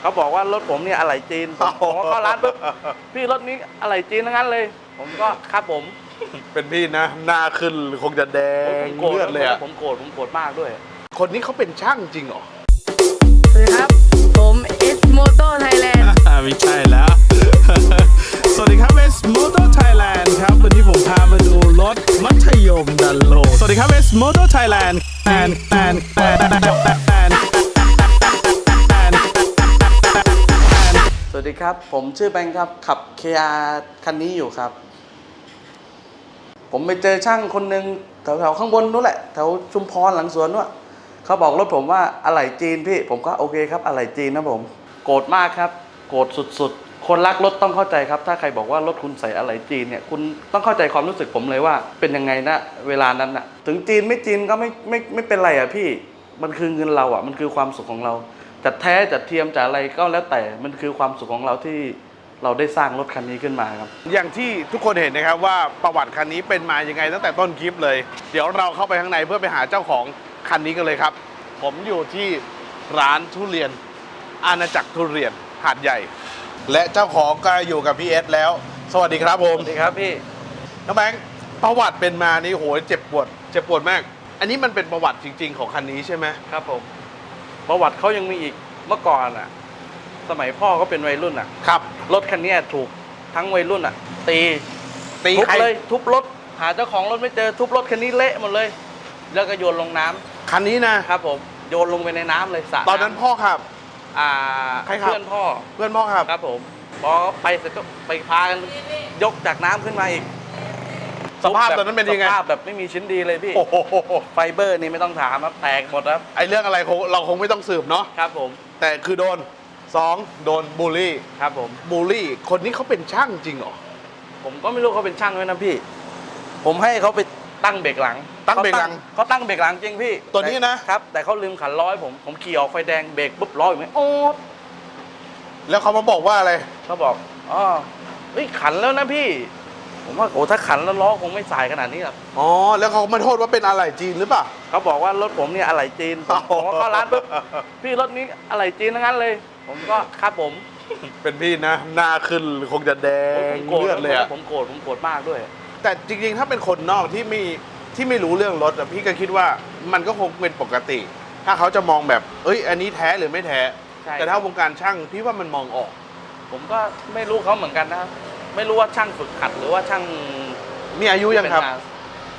เขาบอกว่ารถผมเนี่ยอะไหล่จีนผมผมก็เข้าร้านปุ๊บพี่รถนี้อะไหล่จีนทั้งนั้นเลย ผมก็ครับผมเป็นพี่นะ หน้าขึ้นคงจะแดงผมโกรธเลือดเลยอะผมโกรธผมโกรธมากด้วย คนนี้เขาเป็นช่างจริงเหรอสวัสดีครับ ผมเอสโมโตไทยแลนด์อ่าไม่ใช่แล้ว สวัสดีครับเวสมอเตอร์ไทยแลนด์ครับ วันนี้ผมพามาดูรถมัธยมดันโล สวัสดีครับเวสมอเตอร์ไทยแลนด์แอนแอนแอน วัสดีครับ ผมชื่อแบงค์ครับ ขับ KR คันนี้อยู่ครับ ผมไปเจอช่างคนหนึ่งแถวๆข้างบนนู้นแหละแถวชุมพรหลังสวนนู้นอะเขาบอกรถผมว่าอะไหล่จีนพี่ ผมก็โอเคครับอะไหล่จีนนะผม โกรธมากครับ โกรธสุดๆ คนรักรถต้องเข้าใจครับ ถ้าใครบอกว่ารถคุณใส่อะไหล่จีนเนี่ยคุณต้องเข้าใจความรู้สึกผมเลยว่า เป็นยังไงนะเวลานั้นอะถึงจีนไม่จีนก็ไม่ไม่ไม่เป็นไรอะพี่ มันคือเงินเราอะมันคือความสุขของเรา จะแท้จะเทียมจะอะไรก็แล้วแต่มันคือความสุขของเราที่เราได้สร้างรถคันนี้ขึ้นมาครับ อย่างที่ทุกคนเห็นนะครับว่าประวัติคันนี้เป็นมายังไงตั้งแต่ต้นคลิปเลย เดี๋ยวเราเข้าไปข้างในเพื่อไปหาเจ้าของคันนี้กันเลยครับ ผมอยู่ที่ร้านทุเรียน อาณาจักรทุเรียนหาดใหญ่ และเจ้าของก็อยู่กับพี่เอสแล้ว สวัสดีครับผมสวัสดีครับพี่น้องแบงค์ประวัติเป็นมานี่โหยเจ็บปวด เจ็บปวดมาก อันนี้มันเป็นประวัติจริง ๆ ของคันนี้ใช่ไหมครับผม ประวัติเขายังมีอีกเมื่อก่อนอะ สมัยพ่อก็เป็นวัยรุ่นอะ ครับรถคันเนี้ยถูกทั้งวัยรุ่นอะ ตีตีทุบใครเลยทุบรถ หาเจ้าของรถไม่เจอทุบรถคันนี้เละหมดเลย แล้วก็โยนลงน้ำคันนี้นะ ครับผมโยนลงไปในน้ำเลยสระตอนนั้นพ่อขับ อ่าใครขับ เพื่อนพ่อเพื่อนพ่อขับ ครับผมพอไปเสร็จก็ไปพากันยกจากน้ำขึ้นมาอีก สภาพตอนนั้นเป็นยังไง สภาพแบบไม่มีชิ้นดีเลยพี่ โอ้โหไฟเบอร์นี่ไม่ต้องถามครับ แตกหมดครับ ไอเรื่องอะไรคงเราคงไม่ต้องสืบเนาะ ครับผม แต่คือโดนสองโดนบูลลี่ ครับผม บูลลี่ คนนี้เขาเป็นช่างจริงเหรอ ผมก็ไม่รู้เขาเป็นช่างด้วยนะพี่ ผมให้เขาไปตั้งเบรกหลัง ตั้งเบรกหลัง เขาตั้งเบรกหลังจริงพี่ ตัวนี้นะ ครับ แต่เขาลืมขันล้อยผม ผมขี่ออกไฟแดงเบรกปุ๊บล้ออยู่ไหมโอ๊ดแล้วเขามาบอกว่าอะไร เขาบอก อ๋อเฮ้ยขันแล้วนะพี่ ผมว่าโอ้ถ้าขันแล้วล้อคงไม่สายขนาดนี้หรอกอ๋อ แล้วเขามาโทษว่าเป็นอะไรจีนหรือเปล่า เขาบอกว่ารถผมเนี่ยอะไหล่จีนผมผมก็เข้าร้านปุ๊บพี่รถนี้อะไหล่จีนทั้งนั้นเลย ผมก็ครับผมเป็นพี่นะ หน้าขึ้นคงจะแดโอ้ยงผมโกรธเลือดเลยอะผมโกรธผมโกรธมากด้วย แต่จริงๆ ถ้าเป็นคนนอกที่ไม่ที่ไม่รู้เรื่องรถอะพี่ก็คิดว่ามันก็คงเป็นปกติ ถ้าเขาจะมองแบบ เอ้ย อันนี้แท้หรือไม่แท้ ใช่ แต่ถ้าวงการช่างพี่ว่ามันมองออก ผมก็ไม่รู้เขาเหมือนกันนะครับ ไม่รู้ว่าช่างฝึกขัดหรือว่าช่างมีอายุยังครับ เป็นงาน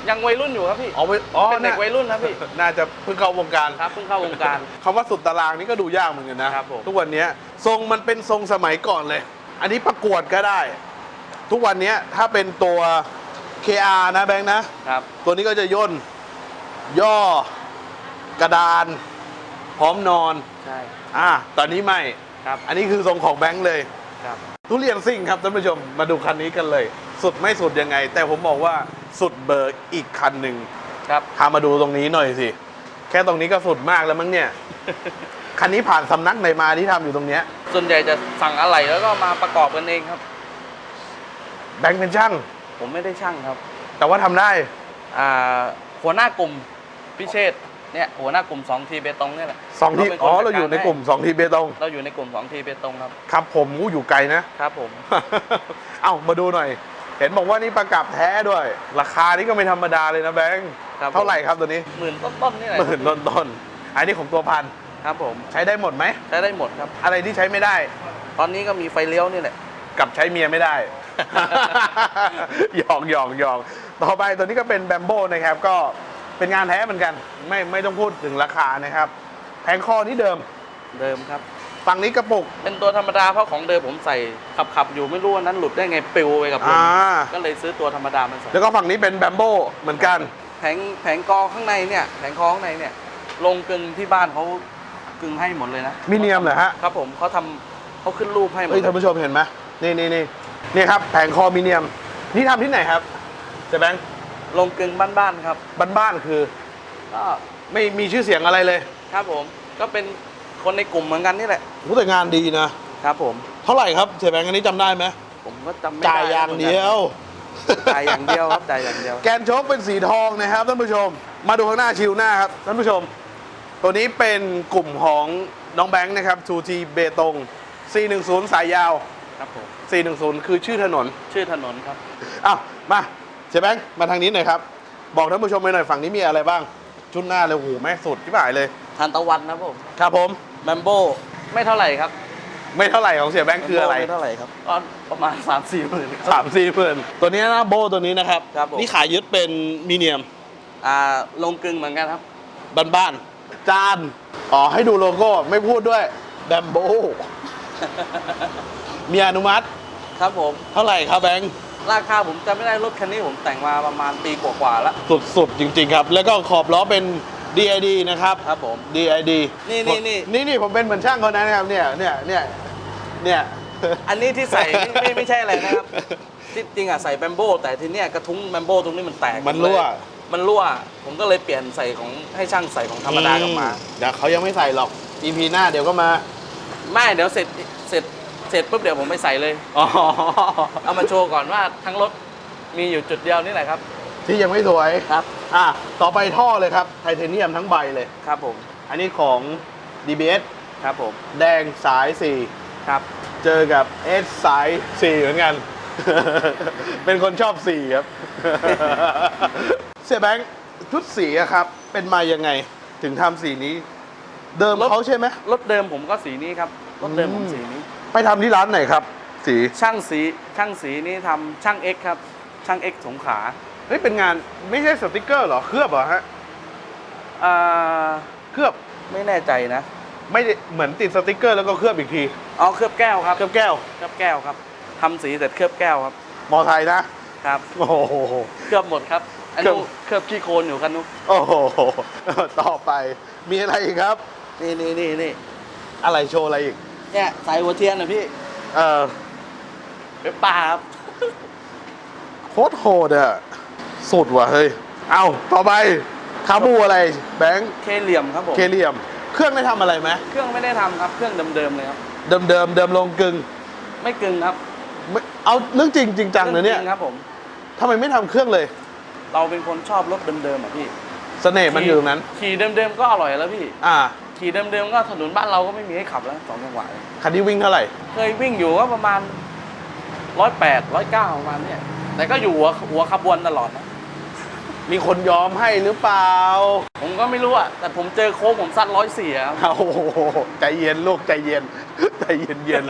ยังวัยรุ่นอยู่ครับพี่ อ๋อไม่อ๋อเป็นเด็กน่าวัยรุ่นครับพี่ น่าจะเพิ่งเข้าวงการครับเพิ่งเข้าวงการ คำว่าสุดตารางนี่ก็ดูยากเหมือนกันนะครับผม ทุกวันเนี้ยทรงมันเป็นทรงสมัยก่อนเลย อันนี้ประกวดก็ได้ ทุกวันเนี้ยถ้าเป็นตัว KR นะแบงค์นะ ครับ ตัวนี้ก็จะย่น ย่อกระดาน พร้อมนอน ใช่ อ่าตอนนี้ไม่ ครับ อันนี้คือทรงของแบงค์เลย ครับ ทุเรียนซิ่งครับท่านผู้ชมมาดูคันนี้กันเลย สุดไม่สุดยังไง แต่ผมบอกว่าสุดเบอร์อีกคันหนึ่งครับพามาดูตรงนี้หน่อยสิ แค่ตรงนี้ก็สุดมากแล้วมั้งเนี่ย คันนี้ผ่านสำนักไหนมาที่ทำอยู่ตรงเนี้ยส่วนใหญ่จะสั่งอะไหล่แล้วก็มาประกอบกันเองครับ แบงค์เป็นช่าง ผมไม่ได้ช่างครับ แต่ว่าทำได้ อ่าหัวหน้ากลุ่มพิเชษ เนี่ยหัวหน้ากลุ่ม2ทีเบตงเนี่ยแหละสองทีป็นคนอ๋อจัดเราอยู่ในกลุ่มให้สองทีเบตงเราอยู่ในกลุ่ม2ทีเบตงครับครับผมอู้อยู่ไกลนะ ครับผม เอ้ามาดูหน่อย เห็นบอกว่านี่ประกับแท้ด้วย ราคานี่ก็ไม่ธรรมดาเลยนะแบงค์ครับผม เท่าไหร่ครับตัวนี้หมื่นต้นๆนี่แหละหมื่นต้นต้นๆอันนี้ของตัวพันครับผมใช้ได้หมดไหม ใช้ได้หมดครับ อะไรที่ใช้ไม่ได้ ตอนนี้ก็มีไฟเลี้ยวนี่แหละ กับใช้เมียไม่ได้ หยอกหยอกหยอกต่อไปตัวนี้ก็เป็นแบมโบนะครับ ก็ เป็นงานแท้เหมือนกัน ไม่ไม่ต้องพูดถึงราคานะครับ แผงคอนี่เดิม เดิมครับ ฝั่งนี้กระปุก เป็นตัวธรรมดาเพราะของเดิมผมใส่ขับขับๆอยู่ไม่รู้วันนั้นหลุดได้ไงปลิวไปกับลมอ่า ก็เลยซื้อตัวธรรมดามาใส่แล้วก็ฝั่งนี้เป็นแบมโบเหมือนกัน แผงแผงกอข้างในเนี่ยแผงคอข้างในเนี่ยลงกึงที่บ้านเขากึงให้หมดเลยนะมิเนียมเหรอฮะ ครับผมเขาทำเขาขึ้นรูปให้หมดเฮ้ยเลท่านยผู้ชมเห็นไหมนี่นี่นี่นี่ครับ แผงคอมิเนียม นี่ทำที่ไหนครับเจ๊แบงค์ ลงกึงบ้านๆครับ บ้านๆคือ ก็ไม่มีชื่อเสียงอะไรเลยครับผมก็เป็นคนในกลุ่มเหมือนกันนี่แหละโอ้แต่งานดีนะ ครับผม เท่าไหร่ครับเจ๊แบงค์อันนี้จำได้ไหมผมก็จำไม่จ่ายได้อย่างเดียว จ่ายอย่างเดียวครับจ่ายอย่างเดียว แกนโชคเป็นสีทองนะครับท่านผู้ชม มาดูข้างหน้าชิวหน้าครับท่านผู้ชม ตัวนี้เป็นกลุ่มของน้องแบงค์นะครับทูทีเบตง 410 สายยาว ครับผม 410 คือชื่อถนน ชื่อถนนครับ อ้าวมา เจ๊แบงค์มาทางนี้หน่อยครับ บอกท่านผู้ชมไปหน่อยฝั่งนี้มีอะไรบ้าง ชุดหน้าเลยโอ้โหแม่งสุดที่บ่ายเลยทานตะวันนะครับผมครับผมแบมโบไม่เท่าไหร่ครับไม่เท่าไหร่ของเสียแบงค์คืออะไรไม่เท่าไหร่ครับก็ประมาณ3 4หมื่นครับ สามสี่หมื่นตัวนี้นะโบตัวนี้นะครับ ครับผม นี่ขายยึดเป็นมีเนียมอ่าลงกึ่งเหมือนกันครับ บ้านๆจานอ๋อให้ดูโลโก้ไม่พูดด้วยแบมโบมีอนุมัติครับผมเท่าไหร่ครับแบงค์ ราคาผมจะไม่ได้รถคันนี้ผมแต่งมาประมาณปีกว่าๆแล้ว สุดๆ จริงๆครับ แล้วก็ขอบล้อเป็น DID นะครับ ครับผม DID นี่นี่นี่นี่นี่ผมเป็นเหมือนช่างคนนั้นนะครับเนี่ยเนี่ยเนี่ยเนี่ย อันนี้ที่ใส่นี่ไม่ไม่ใช่อะไรนะครับที่จริงอะใส่แบมโบแต่ทีเนี้ยกระทุ้งแบมโบตรงนี้มันแตกมันรั่ว มันรั่ว ผมก็เลยเปลี่ยนใส่ของให้ช่างใส่ของธรรมดากลับมาอืเดี๋ยวเขายังไม่ใส่หรอก EP หน้าเดี๋ยวก็มา ไม่เดี๋ยวเสร็จเสร็จ เสร็จปุ๊บเดี๋ยวผมไปใส่เลย อ๋อเอามาโชว์ก่อนว่าทั้งรถมีอยู่จุดเดียวนี่แหละครับ ที่ยังไม่สวยครับ อะต่อไปท่อเลยครับไทเทเนียมทั้งใบเลย ครับผม อันนี้ของ DBS ครับผม แดงสายครับ4เจอกับ S สาย 4 เหมือนกัน เป็นคนชอบสีครับ เสียแบงค์ชุดสีอะครับ เป็นมายังไงถึงทำสีนี้ เดิมรถ เขาใช่ไหมรถเดิมผมก็สีนี้ครับ รถเดิมผมสีนี้ ไปทำที่ร้านไหนครับ สีช่างสีช่างสีนี่ทำช่างเอ็กครับ ช่างเอ็กสงขลาเฮ้ยเป็นงานไม่ใช่สติกเกอร์เหรอเคลือบเหรอฮะอ่าเคลือบไม่แน่ใจนะไม่ได้เหมือนติดสติกเกอร์แล้วก็เคลือบอีกทีอ๋อเคลือบแก้วครับเคลือบแก้วเคลือบแก้วครับทำสีเสร็จเคลือบแก้วครับมอไซค์นะ ครับ โอ้โห เคลือบหมดครับอันเคลือบ นู้นเคลือบขี้โคลนอยู่คันนู้นโอ้โห ต่อไปมีอะไรอีกครับ นี่นี่นี่นี่อะไรโชว์อะไรอีก เนี่ยสายหัวเทียนนะพี่เออเป็นปลาครับโคตรโหดอะสุดว่ะเฮ้ย เอาต่อไปคาบูอะไรแบงค์เคเหลี่ยมครับผมเคเลียม เครื่องได้ทำอะไรไหมเครื่องไม่ได้ทำครับ เครื่องเดิมๆเลยครับ เดิมเดิมเดิมลงกึ่งไม่กึ่งครับไม่เอาเรื่องจริงจริงจังนะเนี่ยรื่องจริงครับผม ทำไมไม่ทำเครื่องเลยเราเป็นคนชอบรถเดิมๆอะพี่เสน่ห์มันอยู่ตรงนั้น ขี่เดิมๆก็อร่อยแล้วพี่ อ่า ขี่เดิมๆก็ถนนบ้านเราก็ไม่มีให้ขับแล้วสองจังหวะคันนี้วิ่งเท่าไหร่ เคยวิ่งอยู่ก็ประมาณร้อยแปดร้อยเก้าประมาณเนี้ยแต่ก็อยู่หัวหัวขบวนตลอดนะมีคนยอมให้หรือเปล่า ผมก็ไม่รู้อะแต่ผมเจอโค้งผมซัดร้อยสี่ครับโอ้โหใจเย็นลูกใจเย็นใจเย็นเย็น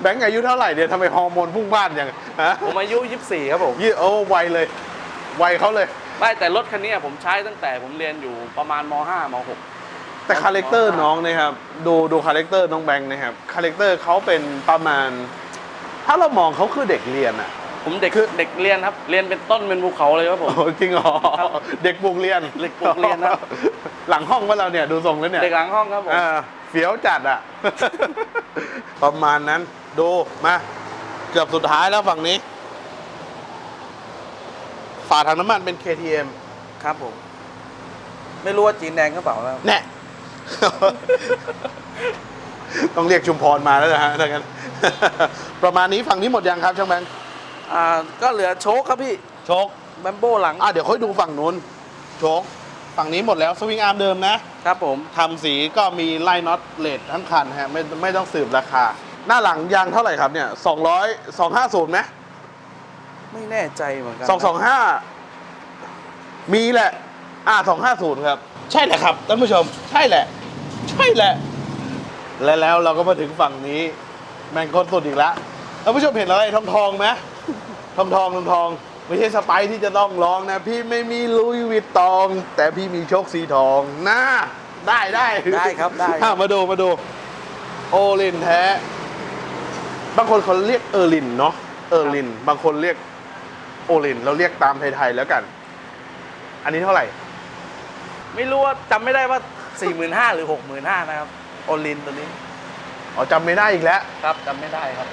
แบงค์อายุเท่าไหร่เนี่ยทำไมฮอร์โมนพุ่งพล่านอย่างฮะผมอายุยี่สิบสี่ครับผมยี่โอ้ไวเลยไวเขาเลยไม่แต่รถคันนี้ผมใช้ตั้งแต่ผมเรียนอยู่ประมาณมห้ามหก แต่คาแรคเตอร์น้องนะครับดูดูคาแรคเตอร์น้องแบงค์นะครับคาแรคเตอร์เขาเป็นประมาณ ถ้าเรามองเขาคือเด็กเรียนอะ ผมเด็กเด็กเรียนครับ เรียนเป็นต้นเป็นภูเขาเลยครับผม โอ้จริงเหรอครับเด็กปลูกเรียนเด็กปลูกเรียนครับ หลังห้องว่าเราเนี่ยดูทรงแล้วเนี่ยเด็กหลังห้องครับผมเออเฟี้ยวจัดอะ ประมาณนั้น ดูมาเกือบสุดท้ายแล้วฝั่งนี้ฝาถังน้ำมันเป็น KTM ครับผม ไม่รู้ว่าจีนแดงก็เปล่าแล้วแน่ ต้องเรียกชุมพรมาแล้วนะฮะถ้างั้น ประมาณนี้ฝั่งนี้หมดยังครับช่างแบงค์อ่าก็เหลือโชคครับพี่โชคแบมโบหลังอะเดี๋ยวค่อยดูฝั่งนู้นโชคฝั่งนี้หมดแล้วสวิงอาร์มเดิมนะครับผมทำสีก็มีไล่น็อตเลททั้งคันฮะไม่ไม่ต้องสืบราคา หน้าหลังยางเท่าไหร่ครับเนี่ยสองร้อยสองห้าศูนย์ไหมไม่แน่ใจเหมือนกัสองสองห้ามีแหละ อ่าสองห้าศูนย์ครับ ใช่แหละครับท่านผู้ชม ใช่แหละ ใช่แหละ และแล้วเราก็มาถึงฝั่งนี้ แมงคนสุดอีกแล้วท่านผู้ชมเห็นอะไรทองทองๆไหมทองทองทองทองไม่ใช่สไปซ์ที่จะต้องร้องนะ พี่ไม่มีลุยวิตตอง แต่พี่มีโชคสีทองนะได้ได้ได้ครับได้อะมาดูมาดู โอลินแท้ บางคนเขาเรียกเออร์ลินเนาะเออร์ลิน บางคนเรียกโอลิน เราเรียกตามไทยๆแล้วกัน อันนี้เท่าไหร่ ไม่รู้ว่าจำไม่ได้ว่า 4 5 0 0 0หรือ6 5 0 0 0นะครับโอลินตัวนี้อ๋อจำไม่ได้อีกแล้ว ครับจำไม่ได้ครับ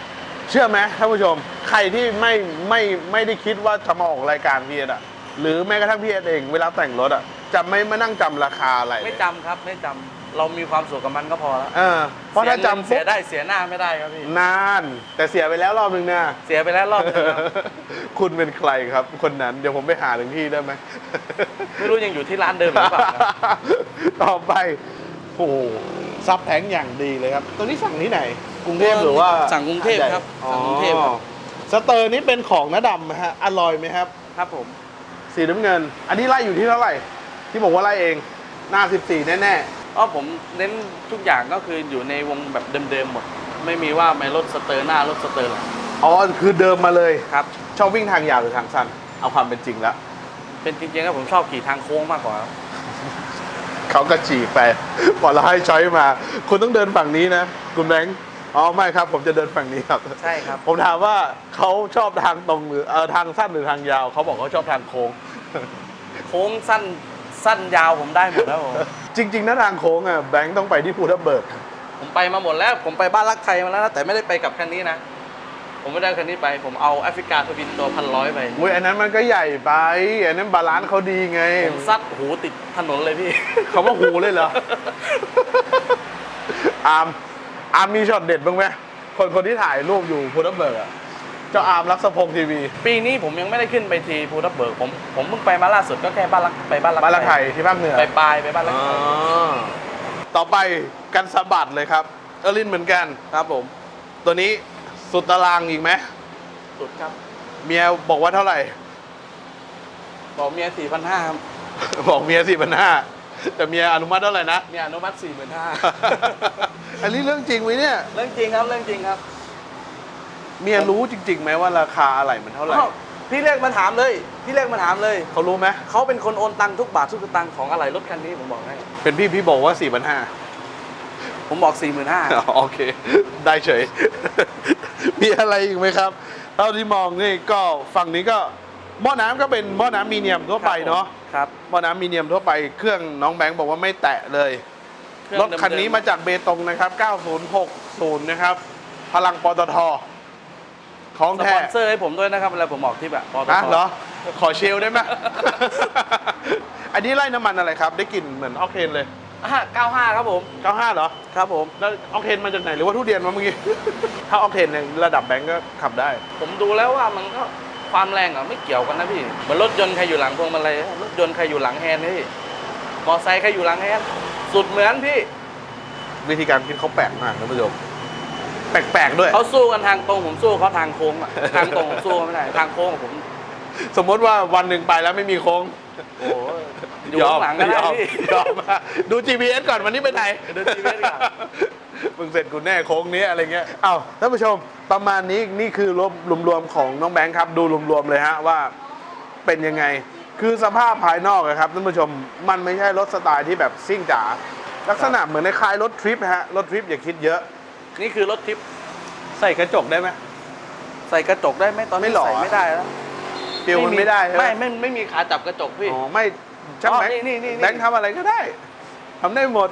เชื่อไหมท่านผู้ชม ใครที่ไม่ไม่ไม่ได้คิดว่าจะมาออกรายการพีเอสอะหรือแม้กระทั่งพีเอสเองเวลาแต่งรถอะจะไม่มานั่งจำราคาอะไรไม่จำครับไม่จำ เรามีความสุขกับมันก็พอแล้วเออเพราะถ้าจำเสีปุ๊ยบได้เสียหน้าไม่ได้ครับพี่นาน แต่เสียไปแล้วรอบนึงนะ เสียไปแล้วรอบนึงครับ คุณเป็นใครครับคนนั้นเดี๋ยวผมไปหาถึงที่ได้ไหม ไม่รู้ยังอยู่ที่ร้านเดิมหรือเปล่านะ ต่อไปโอ้โหซับแทงอย่างดีเลยครับ ตัวนี้สั่งที่ไหน กรุงเทพหรือว่าสั่งกรุงเทพครับอ๋อสั่งกรุงเทพครับ สเตอร์นี้เป็นของน้าดำนะฮะอร่อยไหมครับ ครับผม สีน้ำเงิน อันนี้ไล่อยู่ที่เท่าไหร่ ที่บอกว่าไล่เอง หน้า 14 แน่ เพราะผมเน้นทุกอย่างก็คืออยู่ในวงแบบเดิมๆหมด ไม่มีว่าไม่ลดสเตอร์หน้าลดสเตอร์หลังๆอ๋อคือเดิมมาเลยครับ ชอบวิ่งทางยาวหรือทางสั้น เอาความเป็นจริงแล้วเป็นจริงๆก็ผมชอบขี่ทางโค้งมากกว่าครับเขาก็ฉีกไปพอเราให้ช้อยมา คุณต้องเดินฝั่งนี้นะคุณแบงค์อ๋อไม่ครับ ผมจะเดินฝั่งนี้ครับ ใช่ครับ ผมถามว่าเขาชอบทางตรงหรือเออทางสั้นหรือทางยาวเขาบอกเขาชอบทางโค้ง โค้งสั้นสั้นยาวผมได้หมดแล้วผม จริงๆนะทางโค้งอะแบงค์ต้องไปที่ภูทับเบิก ผมไปมาหมดแล้ว ผมไปบ้านรักไทยมาแล้วนะแต่ไม่ได้ไปกับคันนี้นะ ผมไม่ได้เอาคันนี้ไป ผมเอาแอฟริกาทวินตัวพันร้อยไปอุ้ยอันนั้นมันก็ใหญ่ไป อันนั้นบาลานซ์เขาดีไง ผมซัดหูติดถนนเลยพี่ เขาว่าหูเลยเหรอ อาร์มอาร์มมีช็อตเด็ดบ้างไหมคนคนที่ถ่ายรูปอยู่ภูทับเบิกอะ เจ้าอาร์มรักสะพงทีวีปีนี้ผมยังไม่ได้ขึ้นไปทีภูทับเบิกผมผมเพิ่งไปมาล่าสุดก็แค่บ้านรักไปบ้านรักบ้านละไข่ที่ภาคเหนือไปปลายไปบ้านรักอ๋อไทยต่อไปกันสะบัดเลยครับ เออร์ลินเหมือนกันครับผม ตัวนี้สุดตารางอีกไหมสุดครับเมียบอกว่าเท่าไหร่ บอกเมียสี่พันห้าครับบอกเมียสี่พันห้าแต่เมียอนุมัติเท่าไหร่นะ เมียอนุมัติสี่หมื่นห้า อันนี้เรื่องจริงไหมเนี่ย เรื่องจริงครับเรื่องจริงครับ เมียรู้จริงๆไหมว่าราคาอะไรมันเท่าไหร่ อ้าวพี่เรียกมาถามเลย พี่เรียกมาถามเลย เขารู้ไหมเขาเป็นคนโอนตังค์ทุกบาททุกสตางค์ของอะไรรถคันนี้ผมบอกให้ เป็นพี่พี่บอกว่าสี่พันห้าผมบอกสี่หมื่นห้าโอเค ได้เฉย มีอะไรอีกไหมครับ เท่าที่มองนี่ก็ฝั่งนี้ก็หม้อน้ำก็เป็นหม้อน้ำมีเนียมทั่วไปเนาะครับหม้อน้ำมีเนียมทั่วไปเครื่องน้องแบงค์บอกว่าไม่แตะเลยเคองรถคันนี้เดิๆมาจากเบตงนะครับ 9060 นะครับ พลังปตท ของสแท้ปอนเซอร์ให้ผมด้วยนะครับเวลาผมออกทริปอะปตทนะเหรอ ขอเชลได้ไหม อันนี้ไล่น้ำมันอะไรครับ ได้กลิ่นเหมือนออกเทนเลย อะ95 ครับผม 95 เหรอ ครับผม แล้วออกเทนมาจากไหนหรือว่าทุเรียนมาเมื่อกี้ ถ้าออกเทนเนี่ยระดับแบงก์ก็ขับได้ ผมดูแล้วว่ามันก็ความแรงอะไม่เกี่ยวกันนะพี่เหมือนรถยนต์ใครอยู่หลังพวงมาลัยรถยนต์ใครอยู่หลังแฮนด์นี่พี่มอไซค์ใครอยู่หลังแฮนด์สุดเหมือนพี่ วิธีการคิดเขาแปลกมากท่านผู้ชม แปลกๆด้วย เขาสู้กันทางตรงผมสู้เขาทางโค้งอะทางตรงผมสู้เขาไม่ได้ทางโค้งผมสมมติว่าวันหนึ่งไปแล้วไม่มีโค้งโอ้ยอยู่ข้างหลังก็ได้ยอมพี่ยอมมาดู GPS ก่อนวันนี้ไปไหนดู GPS ก่อนมึงเสร็จกูแน่โค้งนี้อะไรเงี้ยอ้าวท่านผู้ชมประมาณนี้นี่คือรวมรวมๆของน้องแบงค์ครับ ดูรวมๆเลยฮะว่าเป็นยังไง คือสภาพภายนอกอะครับท่านผู้ชมมันไม่ใช่รถสไตล์ที่แบบซิ่งจ๋าลักษณะเหมือนในคล้ายๆรถทริปฮะรถทริปอย่าคิดเยอะ นี่คือรถทิปใส่กระจกได้ไหมใส่กระจกได้ไหมตอนนี้ไม่หล่อ ใส่ไม่ได้แล้วเปลวมันไม่ได้ใช่ไหมไม่ไม่ไม่มีขาจับกระจกพี่ อ๋อไม่ช่างอ๋อแบงค์นี่นี่นี่แบงค์ทำอะไรก็ได้ทำได้หมด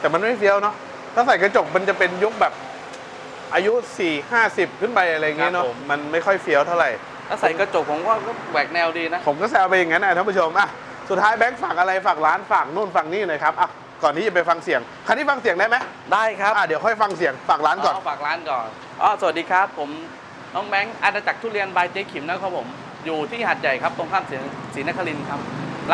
แต่มันไม่เฟี้ยวเนาะถ้าใส่กระจกมันจะเป็นยุคแบบอายุ4 50 ขึ้นไปอะไรเงี้ยเนาะมันไม่ค่อยเฟี้ยวเท่าไหร่ ถ้าใส่กระจกผมว่าก็แหวกแนวดีนะ ผมก็แซวไปอย่างนั้นนะท่านผู้ชมอะสุดท้ายแบงค์ฝากอะไรฝากร้านฝากนู่นฝากนี่หน่อยครับอะ ก่อนที่จะไปฟังเสียง คันนี้ฟังเสียงได้ไหมได้ครับ อะเดี๋ยวค่อยฟังเสียงฝากร้านก่อน เฝากร้านก่อนอ๋อสวัสดีครับ ผมน้องแบงค์อาณาจักรทุเรียนบายเจ๊ขิมนะครับผม อยู่ที่หาดใหญ่ครับ ตรงข้ามศรีศรีนครินทร์ครับ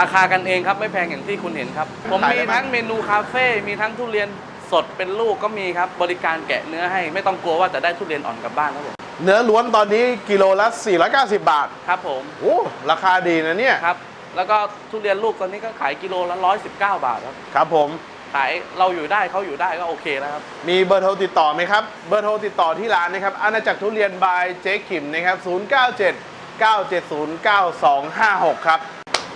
ราคากันเองครับ ไม่แพงอย่างที่คุณเห็นครับ ผมขายมีได้ไหม ทั้งเมนูคาเฟ่ มีทั้งทุเรียนสดเป็นลูกก็มีครับ บริการแกะเนื้อให้ ไม่ต้องกลัวว่าจะได้ทุเรียนอ่อนกลับบ้านครับผม เนื้อล้วนตอนนี้กิโลละ 490 บาท ครับผม โอ้ ราคาดีนะเนี่ย ครับ แล้วก็ทุเรียนลูกตอนนี้ก็ขายกิโลละ119 บาทครับ ครับผม ขายเราอยู่ได้เขาอยู่ได้ก็โอเคแล้วครับ มีเบอร์โทรติดต่อไหมครับ เบอร์โทรติดต่อที่ร้านนะครับ อาณาจักรทุเรียนบายเจ๊ขิมนะครับ 097 970 9256 ครับ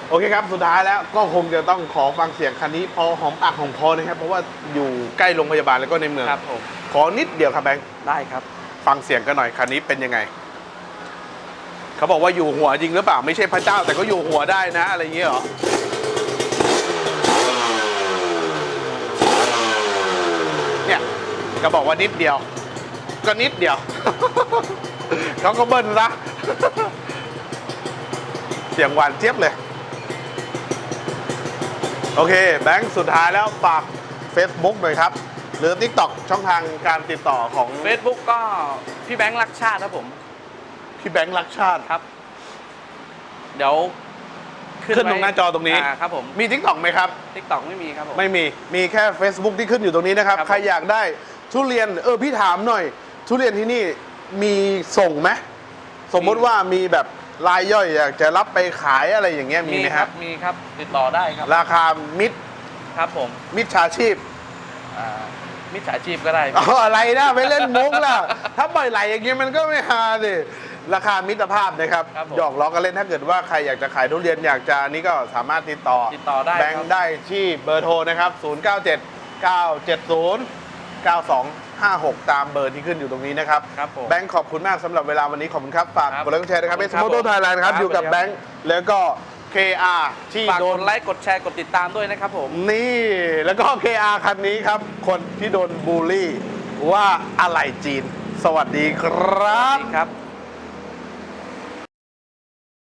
โอเคครับ สุดท้ายแล้วก็คงจะต้องขอฟังเสียงคันนี้พอหอมปากหอมคอนะครับ เพราะว่าอยู่ใกล้โรงพยาบาลแล้วก็ในเมือง ครับผม ขอนิดเดียวครับแบงค์ ได้ครับ ฟังเสียงกันหน่อยคันนี้เป็นยังไง เขาบอกว่าอยู่หัวจริงหรือเปล่าไม่ใช่พระเจ้าแต่ก็อยู่หัวได้นะ อะไรอย่างเงี้ยเหรอเนี่ยก็บอกว่านิดเดียว ก็นิดเดียวเขาก็เบิ้ลซะเสียงหวานเจี๊ยบเลย โอเค แบงค์สุดท้ายแล้วฝาก Facebook หน่อยครับ หรือ TikTok ช่องทางการติดต่อของ Facebook ก็พี่แบงค์รักชาติครับผม พี่แบงค์รักชาติครับ เดี๋ยวขึ้นตรงหน้าจอตรงนี้าครับผมมีทิกตอกไหมครับ ทิกตอกไม่มีครับผม ไม่มี มีแค่ Facebook ที่ขึ้นอยู่ตรงนี้นะครับ ครับผม ใครอยากได้ทุเรียน เออ พี่ถามหน่อย ทุเรียนที่นี่มีส่งไหม สมมติว่ามีแบบรายย่อยอยากจะรับไปขายอะไรอย่างเงี้ยมีไหมคครัรับบ มีครับ ติดต่อได้ครับ ราคามิดครับผมมิดชาชีพอ่ามิจฉาชีพก็ได้ เอาอะไรนะไปเล่นมุกล่ะ ถ้าปล่อยไหลอย่างเงี้ยมันก็ไม่ฮาสิ ราคามิตรภาพนะครับครับผมหยอกล้อกันเล่นถ้าเกิดว่าใครอยากจะขายทุเรียนอยากจะนี่ก็สามารถติดต่อติดต่อได้แบงครับค์ได้ที่เบอร์โทรนะครับ 097 970 9256 ตามเบอร์ที่ขึ้นอยู่ตรงนี้นะครับ ครับผม แบงค์ขอบคุณมากสำหรับเวลาวันนี้ขอบคุณครับ ฝากครับกดไลค์กดแชร์นะครับขอบเอคุสณครับโมโตไทยแลนด์ครับ ครับอยู่กับสวัสดีครับ แบงค์แล้วก็ KR ที่ฝากโดกนดไลค์กดแชร์กดติดตามด้วยนะครับผม นี่ แล้วก็ KR คันนี้ครับ คนที่โดนบูลลี่ว่าอะไรจีน สวัสดีครับสวัสดีครับ